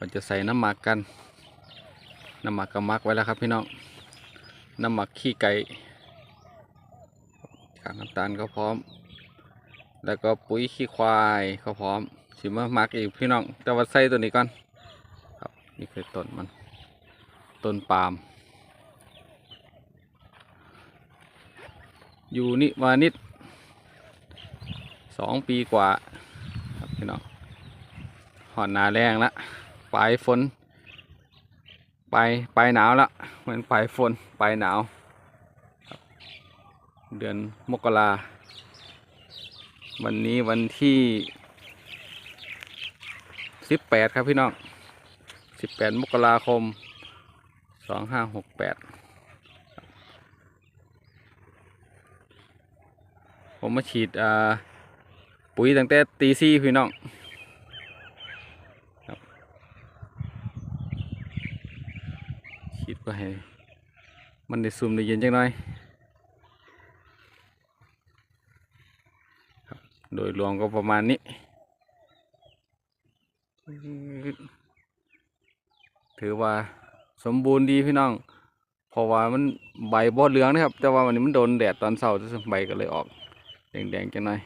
เราจะใส่น้ำหมักกัน น้ำหมักก็หมักไว้แล้วครับพี่น้อง น้ำหมักขี้ไก่กากน้ำตาลก็พร้อม แล้วก็ปุ๋ยขี้ควายก็พร้อมสิมาหมักอีกพี่น้อง แต่ว่าใส่ตัวนี้ก่อนครับนี่คือต้นมัน ต้นปาล์ม อยู่นี่มานิดสองปีกว่า ครับพี่น้องหอนนาแรงละ ปลายฝนปลายปลายหนาวละเหมือนปลายฝนปลายหนาว เดือนมกราวันนี้วันที่สิบแปดครับพี่น้องสิบแปดมกราคมสองห้าหกแปดผมมาฉีดปุ๋ยตั้งแต่ตีซี่พี่น้องครับ ฉีดก็ให้ มันได้ซุ่มได้เย็นจังหน่อยครับโดยรวมก็ประมาณนี้ ถือว่าสมบูรณ์ดีพี่น้อง เพราะว่ามันใบบอดเหลืองนะครับ แต่ว่าวันนี้มันโดนแดดตอนเช้าใบก็เลยออก แดงๆจังหน่อย